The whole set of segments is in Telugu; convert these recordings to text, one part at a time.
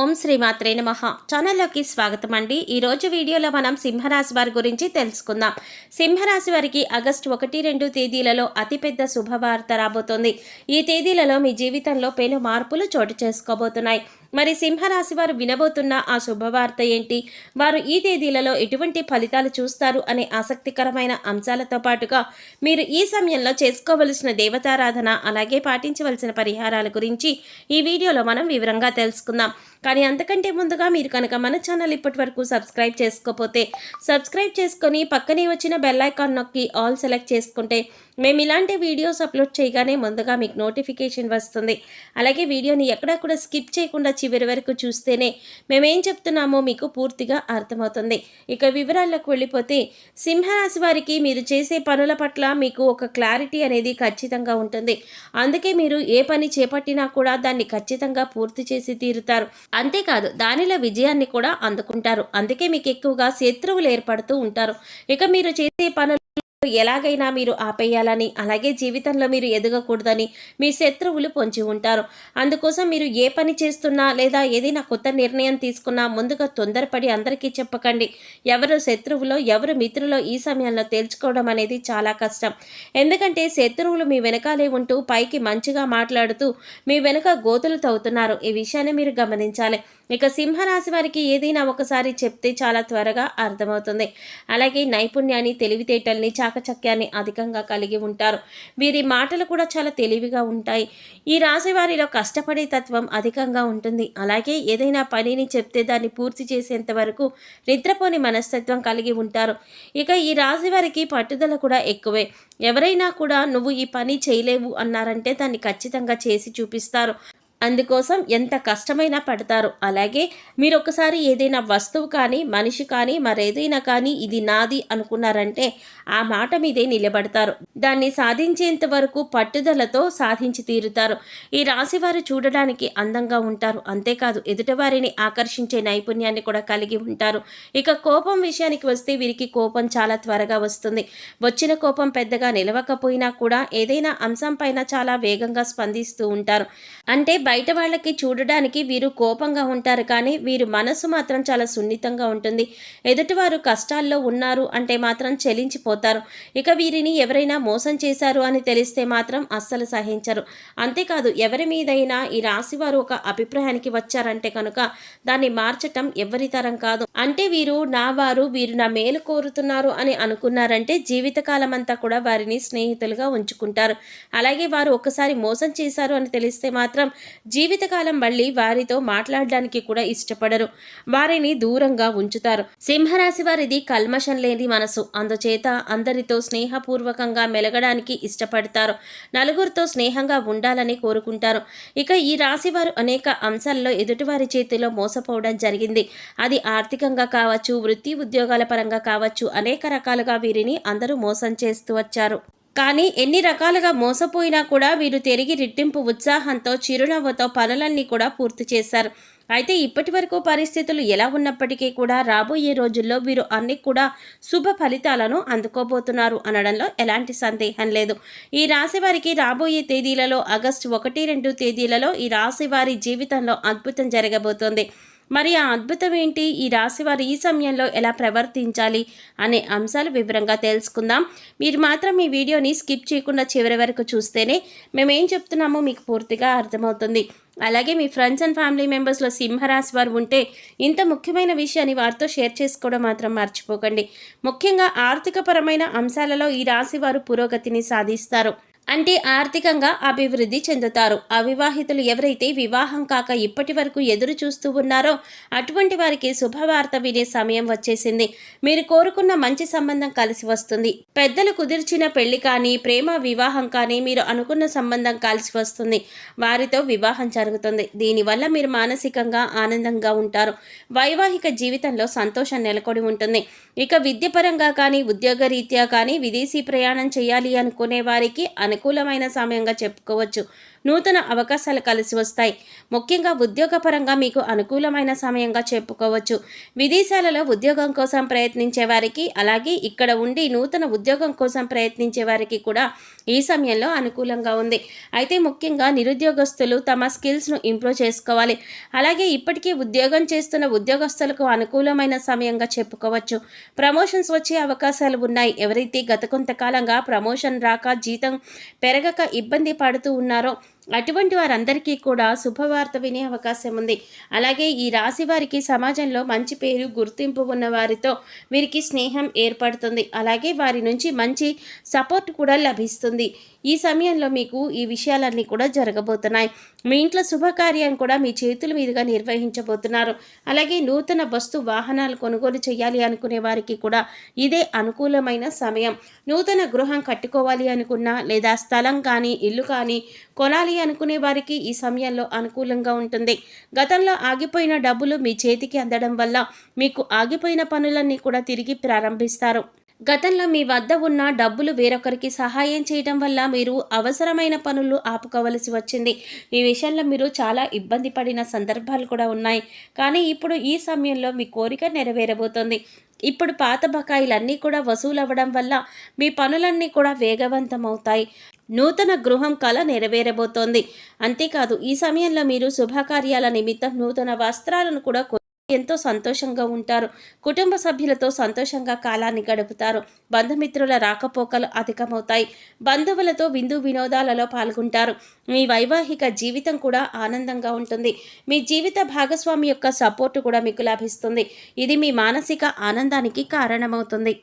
ఓం శ్రీమాత్రే నమ. ఛానల్లోకి స్వాగతం అండి. ఈరోజు వీడియోలో మనం సింహరాశి వారి గురించి తెలుసుకుందాం. సింహరాశి వారికి ఆగస్టు ఒకటి రెండు తేదీలలో అతిపెద్ద శుభవార్త రాబోతోంది. ఈ తేదీలలో మీ జీవితంలో పెను మార్పులు చోటు చేసుకోబోతున్నాయి. మరి సింహరాశి వారు వినబోతున్న ఆ శుభవార్త ఏంటి? వారు ఈ తేదీలలో ఎటువంటి ఫలితాలు చూస్తారు అనే ఆసక్తికరమైన అంశాలతో పాటుగా మీరు ఈ సమయంలో చేసుకోవలసిన దేవతారాధన అలాగే పాటించవలసిన పరిహారాల గురించి ఈ వీడియోలో మనం వివరంగా తెలుసుకుందాం. కానీ అంతకంటే ముందుగా మీరు కనుక మన ఛానల్ ఇప్పటి వరకు సబ్స్క్రైబ్ చేసుకోకపోతే సబ్స్క్రైబ్ చేసుకొని పక్కనే వచ్చిన బెల్ ఐకాన్ నొక్కి ఆల్ సెలెక్ట్ చేసుకుంటే మేము ఇలాంటి వీడియోస్ అప్లోడ్ చేయగానే ముందుగా మీకు నోటిఫికేషన్ వస్తుంది. అలాగే వీడియోని ఎక్కడా కూడా స్కిప్ చేయకుండా చివరి వరకు చూస్తేనే మేమేం చెప్తున్నామో మీకు పూర్తిగా అర్థమవుతుంది. ఇక వివరాల్లోకి వెళ్ళిపోతే సింహరాశి వారికి మీరు చేసే పనుల పట్ల మీకు ఒక క్లారిటీ అనేది ఖచ్చితంగా ఉంటుంది. అందుకే మీరు ఏ పని చేపట్టినా కూడా దాన్ని ఖచ్చితంగా పూర్తి చేసి తీరుతారు. అంతేకాదు దానిలో విజయాన్ని కూడా అందుకుంటారు. అందుకే మీకు ఎక్కువగా శత్రువులు ఏర్పడుతూ ఉంటారు. ఇక మీరు చేసే పనులు ఎలాగైనా మీరు ఆపేయాలని అలాగే జీవితంలో మీరు ఎదగకూడదని మీ శత్రువులు పొంచి ఉంటారు. అందుకోసం మీరు ఏ పని చేస్తున్నా లేదా ఏదైనా కొత్త నిర్ణయం తీసుకున్నా ముందుగా తొందరపడి అందరికీ చెప్పకండి. ఎవరు శత్రువులో ఎవరు మిత్రులో ఈ సమయంలో తేల్చుకోవడం అనేది చాలా కష్టం. ఎందుకంటే శత్రువులు మీ వెనకాలే ఉంటూ పైకి మంచిగా మాట్లాడుతూ మీ వెనుక గోతులు తవ్వుతున్నారు. ఈ విషయాన్ని మీరు గమనించాలి. ఇక సింహరాశి వారికి ఏదైనా ఒకసారి చెప్తే చాలా త్వరగా అర్థమవుతుంది. అలాగే నైపుణ్యాన్ని తెలివితేటల్ని చాకచక్యాన్ని అధికంగా కలిగి ఉంటారు. వీరి మాటలు కూడా చాలా తెలివిగా ఉంటాయి. ఈ రాశి వారిలో కష్టపడే తత్వం అధికంగా ఉంటుంది. అలాగే ఏదైనా పనిని చెప్తే దాన్ని పూర్తి చేసేంత వరకు నిద్రపోని మనస్తత్వం కలిగి ఉంటారు. ఇక ఈ రాశి వారికి పట్టుదల కూడా ఎక్కువే. ఎవరైనా కూడా నువ్వు ఈ పని చేయలేవు అన్నారంటే దాన్ని ఖచ్చితంగా చేసి చూపిస్తారు. అందుకోసం ఎంత కష్టమైనా పడతారు. అలాగే మీరు ఒకసారి ఏదైనా వస్తువు కానీ మనిషి కానీ మరేదైనా కానీ ఇది నాది అనుకున్నారంటే ఆ మాట మీదే నిలబడతారు. దాన్ని సాధించేంత వరకు పట్టుదలతో సాధించి తీరుతారు. ఈ రాశివారు చూడడానికి అందంగా ఉంటారు. అంతేకాదు ఎదుటివారిని ఆకర్షించే నైపుణ్యాన్ని కూడా కలిగి ఉంటారు. ఇక కోపం విషయానికి వస్తే వీరికి కోపం చాలా త్వరగా వస్తుంది. వచ్చిన కోపం పెద్దగా నిలవకపోయినా కూడా ఏదైనా అంశం పైన చాలా వేగంగా స్పందిస్తూ ఉంటారు. అంటే బయట వాళ్ళకి చూడడానికి వీరు కోపంగా ఉంటారు కానీ వీరు మనసు మాత్రం చాలా సున్నితంగా ఉంటుంది. ఎదుటివారు కష్టాల్లో ఉన్నారు అంటే మాత్రం చెలించిపోతారు. ఇక వీరిని ఎవరైనా మోసం చేశారు అని తెలిస్తే మాత్రం అస్సలు సహించరు. అంతేకాదు ఎవరి మీదైనా ఈ రాశివారు ఒక అభిప్రాయానికి వచ్చారంటే కనుక దాన్ని మార్చటం ఎవరి తరం కాదు. అంటే వీరు నా వారు వీరు నా మేలు కోరుతున్నారు అని అనుకున్నారంటే జీవితకాలం అంతా కూడా వారిని స్నేహితులుగా ఉంచుకుంటారు. అలాగే వారు ఒకసారి మోసం చేశారు అని తెలిస్తే మాత్రం జీవితకాలం మళ్ళీ వారితో మాట్లాడడానికి కూడా ఇష్టపడరు. వారిని దూరంగా ఉంచుతారు. సింహరాశి వారిది కల్మషం లేని మనసు. అందుచేత అందరితో స్నేహపూర్వకంగా మెలగడానికి ఇష్టపడతారు. నలుగురితో స్నేహంగా ఉండాలని కోరుకుంటారు. ఇక ఈ రాశి వారు అనేక అంశాల్లో ఎదుటివారి చేతిలో మోసపోవడం జరిగింది. అది ఆర్థికంగా కావచ్చు వృత్తి ఉద్యోగాల పరంగా కావచ్చు అనేక రకాలుగా వీరిని అందరూ మోసం చేస్తూ వచ్చారు. కానీ ఎన్ని రకాలుగా మోసపోయినా కూడా వీరు తిరిగి రెట్టింపు ఉత్సాహంతో చిరునవ్వుతో పనులన్నీ కూడా పూర్తి చేశారు. అయితే ఇప్పటి వరకు పరిస్థితులు ఎలా ఉన్నప్పటికీ కూడా రాబోయే రోజుల్లో వీరు అన్ని కూడా శుభ ఫలితాలను అందుకోబోతున్నారు అనడంలో ఎలాంటి సందేహం లేదు. ఈ రాశి వారికి రాబోయే తేదీలలో ఆగస్టు ఒకటి రెండు తేదీలలో ఈ రాశి వారి జీవితంలో అద్భుతం జరగబోతోంది. మరి ఆ అద్భుతం ఏంటి? ఈ రాశి వారు ఈ సమయంలో ఎలా ప్రవర్తించాలి? అనే అంశాలు వివరంగా తెలుసుకుందాం. మీరు మాత్రం ఈ వీడియోని స్కిప్ చేయకుండా చివరి వరకు చూస్తేనే మేమేం చెప్తున్నామో మీకు పూర్తిగా అర్థమవుతుంది. అలాగే మీ ఫ్రెండ్స్ అండ్ ఫ్యామిలీ మెంబర్స్లో సింహరాశి వారు ఉంటే ఇంత ముఖ్యమైన విషయాన్ని వారితో షేర్ చేసుకోవడం మాత్రం మర్చిపోకండి. ముఖ్యంగా ఆర్థికపరమైన అంశాలలో ఈ రాశి వారు పురోగతిని సాధిస్తారు. అంటే ఆర్థికంగా అభివృద్ధి చెందుతారు. అవివాహితులు ఎవరైతే వివాహం కాక ఇప్పటి వరకు ఎదురు చూస్తూ ఉన్నారో అటువంటి వారికి శుభవార్త వినే సమయం వచ్చేసింది. మీరు కోరుకున్న మంచి సంబంధం కలిసి వస్తుంది. పెద్దలు కుదిర్చిన పెళ్ళి కానీ ప్రేమ వివాహం కానీ మీరు అనుకున్న సంబంధం కలిసి వస్తుంది. వారితో వివాహం జరుగుతుంది. దీనివల్ల మీరు మానసికంగా ఆనందంగా ఉంటారు. వైవాహిక జీవితంలో సంతోషం నెలకొని ఉంటుంది. ఇక విద్యపరంగా కానీ ఉద్యోగరీత్యా కానీ విదేశీ ప్రయాణం చేయాలి అనుకునే వారికి అనుకూలమైన సమయంగా చెప్పుకోవచ్చు. నూతన అవకాశాలు కలిసి వస్తాయి. ముఖ్యంగా ఉద్యోగపరంగా మీకు అనుకూలమైన సమయంగా చెప్పుకోవచ్చు. విదేశాలలో ఉద్యోగం కోసం ప్రయత్నించే వారికి అలాగే ఇక్కడ ఉండి నూతన ఉద్యోగం కోసం ప్రయత్నించే వారికి కూడా ఈ సమయంలో అనుకూలంగా ఉంది. అయితే ముఖ్యంగా నిరుద్యోగస్తులు తమ స్కిల్స్ను ఇంప్రూవ్ చేసుకోవాలి. అలాగే ఇప్పటికీ ఉద్యోగం చేస్తున్న ఉద్యోగస్తులకు అనుకూలమైన సమయంగా చెప్పుకోవచ్చు. ప్రమోషన్స్ వచ్చే అవకాశాలు ఉన్నాయి. ఎవరైతే గత కొంతకాలంగా ప్రమోషన్ రాక జీతం పెరగక ఇబ్బంది పడుతూ ఉన్నారో అటువంటి వారందరికీ కూడా శుభవార్త వినే అవకాశం ఉంది. అలాగే ఈ రాశి వారికి సమాజంలో మంచి పేరు గుర్తింపు ఉన్న వారితో వీరికి స్నేహం ఏర్పడుతుంది. అలాగే వారి నుంచి మంచి సపోర్ట్ కూడా లభిస్తుంది. ఈ సమయంలో మీకు ఈ విషయాలన్నీ కూడా జరగబోతున్నాయి. మీ ఇంట్లో శుభకార్యం కూడా మీ చేతుల మీదుగా నిర్వహించబోతున్నారు. అలాగే నూతన వస్తు వాహనాలు కొనుగోలు చేయాలి అనుకునే వారికి కూడా ఇదే అనుకూలమైన సమయం. నూతన గృహం కట్టుకోవాలి అనుకున్నా లేదా స్థలం కానీ ఇల్లు కానీ కొనాలి అనుకునే వారికి ఈ సమయంలో అనుకూలంగా ఉంటుంది. గతంలో ఆగిపోయిన డబ్బులు మీ చేతికి అందడం వల్ల మీకు ఆగిపోయిన పనులన్నీ కూడా తిరిగి ప్రారంభిస్తారు. గతంలో మీ వద్ద ఉన్న డబ్బులు వేరొకరికి సహాయం చేయడం వల్ల మీరు అవసరమైన పనులు ఆపుకోవలసి వచ్చింది. ఈ విషయంలో మీరు చాలా ఇబ్బంది పడిన సందర్భాలు కూడా ఉన్నాయి. కానీ ఇప్పుడు ఈ సమయంలో మీ కోరిక నెరవేరబోతోంది. ఇప్పుడు పాత బకాయిలన్నీ కూడా వసూలవ్వడం వల్ల మీ పనులన్నీ కూడా వేగవంతం అవుతాయి నూతన గృహం కళ నెరవేరబోతోంది. అంతేకాదు ఈ సమయంలో మీరు శుభకార్యాల నిమిత్తం నూతన వస్త్రాలను కూడా ఎంతో సంతోషంగా ఉంటారు. కుటుంబ సభ్యులతో సంతోషంగా కాలాన్ని గడుపుతారు. బంధుమిత్రుల రాకపోకలు అధికమవుతాయి. బంధువులతో విందు వినోదాలలో పాల్గొంటారు. మీ వైవాహిక జీవితం కూడా ఆనందంగా ఉంటుంది. మీ జీవిత భాగస్వామి యొక్క సపోర్టు కూడా మీకు లభిస్తుంది. ఇది మీ మానసిక ఆనందానికి కారణమవుతుంది.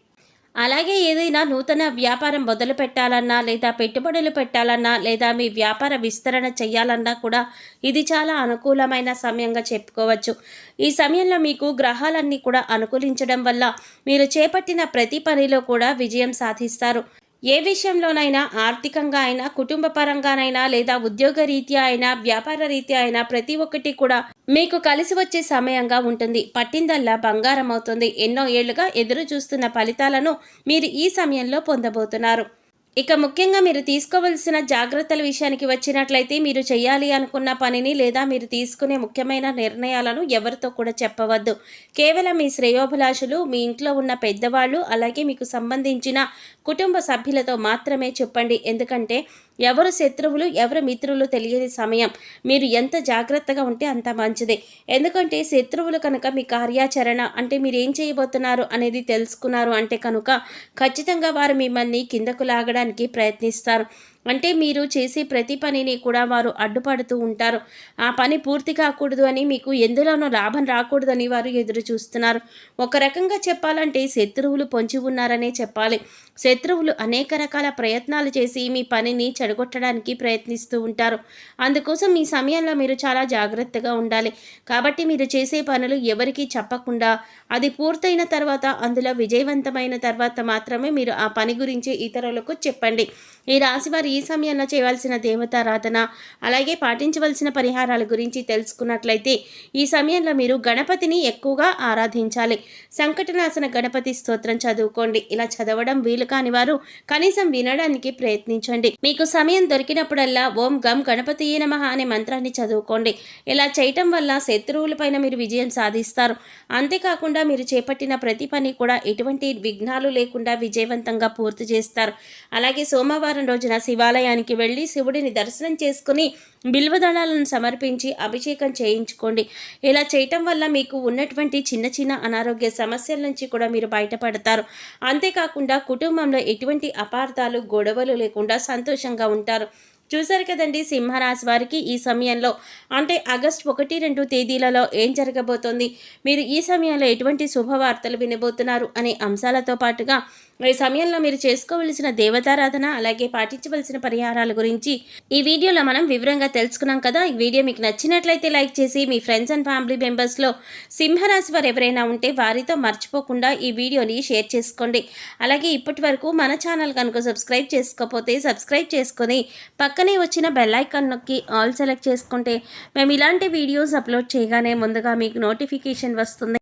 అలాగే ఏదైనా నూతన వ్యాపారం మొదలు పెట్టాలన్నా లేదా పెట్టుబడులు పెట్టాలన్నా లేదా మీ వ్యాపార విస్తరణ చేయాలన్నా కూడా ఇది చాలా అనుకూలమైన సమయంగా చెప్పుకోవచ్చు. ఈ సమయంలో మీకు గ్రహాలన్నీ కూడా అనుకూలించడం వల్ల మీరు చేపట్టిన ప్రతి పనిలో కూడా విజయం సాధిస్తారు. ఏ విషయంలోనైనా ఆర్థికంగా అయినా కుటుంబ పరంగానైనా లేదా ఉద్యోగ రీత్యా అయినా వ్యాపార రీత్యా అయినా ప్రతి ఒక్కటి కూడా మీకు కలిసి వచ్చే సమయంగా ఉంటుంది. పట్టిందల్లా బంగారం అవుతుంది ఎన్నో ఏళ్ళుగా ఎదురు చూస్తున్న ఫలితాలను మీరు ఈ సమయంలో పొందబోతున్నారు. ఇక ముఖ్యంగా మీరు తీసుకోవలసిన జాగ్రత్తల విషయానికి వచ్చినట్లయితే మీరు చేయాలి అనుకున్న పనిని లేదా మీరు తీసుకునే ముఖ్యమైన నిర్ణయాలను ఎవరితో కూడా చెప్పవద్దు. కేవలం మీ శ్రేయోభిలాషులు మీ ఇంట్లో ఉన్న పెద్దవాళ్ళు అలాగే మీకు సంబంధించిన కుటుంబ సభ్యులతో మాత్రమే చెప్పండి. ఎందుకంటే ఎవరు శత్రువులు ఎవరు మిత్రులు తెలియని సమయం. మీరు ఎంత జాగ్రత్తగా ఉంటే అంత మంచిదే. ఎందుకంటే శత్రువులు కనుక మీ కార్యాచరణ అంటే మీరు ఏం చేయబోతున్నారు అనేది తెలుసుకున్నారు అంటే కనుక ఖచ్చితంగా వారు మిమ్మల్ని కిందకు లాగడానికి ప్రయత్నిస్తారు. అంటే మీరు చేసే ప్రతి పనిని కూడా వారు అడ్డుపడుతూ ఉంటారు. ఆ పని పూర్తి కాకూడదు అని మీకు ఎందులోనూ లాభం రాకూడదని వారు ఎదురు చూస్తున్నారు. ఒక రకంగా చెప్పాలంటే శత్రువులు పొంచి ఉన్నారనే చెప్పాలి. శత్రువులు అనేక రకాల ప్రయత్నాలు చేసి మీ పనిని చెడగొట్టడానికి ప్రయత్నిస్తూ ఉంటారు. అందుకోసం ఈ సమయంలో మీరు చాలా జాగ్రత్తగా ఉండాలి. కాబట్టి మీరు చేసే పనులు ఎవరికీ చెప్పకుండా అది పూర్తయిన తర్వాత అందులో విజయవంతమైన తర్వాత మాత్రమే మీరు ఆ పని గురించి ఇతరులకు చెప్పండి. ఈ రాశి వారు ఈ సమయంలో చేయవలసిన దేవతారాధన అలాగే పాటించవలసిన పరిహారాల గురించి తెలుసుకున్నట్లయితే ఈ సమయంలో మీరు గణపతిని ఎక్కువగా ఆరాధించాలి. సంకటనాశన గణపతి స్తోత్రం చదువుకోండి. ఇలా చదవడం వీలు కాని వారు కనీసం వినడానికి ప్రయత్నించండి. మీకు సమయం దొరికినప్పుడల్లా ఓం గం గణపతి నమః అనే మంత్రాన్ని చదువుకోండి. ఇలా చేయటం వల్ల శత్రువులపైన మీరు విజయం సాధిస్తారు. అంతేకాకుండా మీరు చేపట్టిన ప్రతి పని కూడా ఎటువంటి విఘ్నాలు లేకుండా విజయవంతంగా పూర్తి చేస్తారు. అలాగే సోమవారం రోజున శివాలయానికి వెళ్ళి శివుడిని దర్శనం చేసుకుని బిల్వదళాలను సమర్పించి అభిషేకం చేయించుకోండి. ఇలా చేయటం వల్ల మీకు ఉన్నటువంటి చిన్న చిన్న అనారోగ్య సమస్యల నుంచి కూడా మీరు బయటపడతారు. అంతేకాకుండా కుటుంబంలో ఎటువంటి అపార్థాలు గొడవలు లేకుండా సంతోషంగా ఉంటారు. చూశారు కదండి సింహరాశి వారికి ఈ సమయంలో. అంటే ఆగస్ట్ ఒకటి రెండు తేదీలలో ఏం జరగబోతోంది? మీరు ఈ సమయంలో ఎటువంటి శుభవార్తలు వినబోతున్నారు అనే అంశాలతో పాటుగా ఈ సమయంలో మీరు చేసుకోవలసిన దేవతారాధన అలాగే పాటించవలసిన పరిహారాల గురించి ఈ వీడియోలో మనం వివరంగా తెలుసుకున్నాం కదా. ఈ వీడియో మీకు నచ్చినట్లయితే లైక్ చేసి మీ ఫ్రెండ్స్ అండ్ ఫ్యామిలీ మెంబర్స్లో సింహరాశి వారు ఎవరైనా ఉంటే వారితో మర్చిపోకుండా ఈ వీడియోని షేర్ చేసుకోండి. అలాగే ఇప్పటి వరకు మన ఛానల్ కనుక సబ్స్క్రైబ్ చేసుకోకపోతే సబ్స్క్రైబ్ చేసుకొని పక్కనే వచ్చిన బెల్ ఐకాన్ నొక్కి ఆల్ సెలెక్ట్ చేసుకుంటే మేము ఇలాంటి వీడియోస్ అప్లోడ్ చేయగానే ముందుగా మీకు నోటిఫికేషన్ వస్తుంది.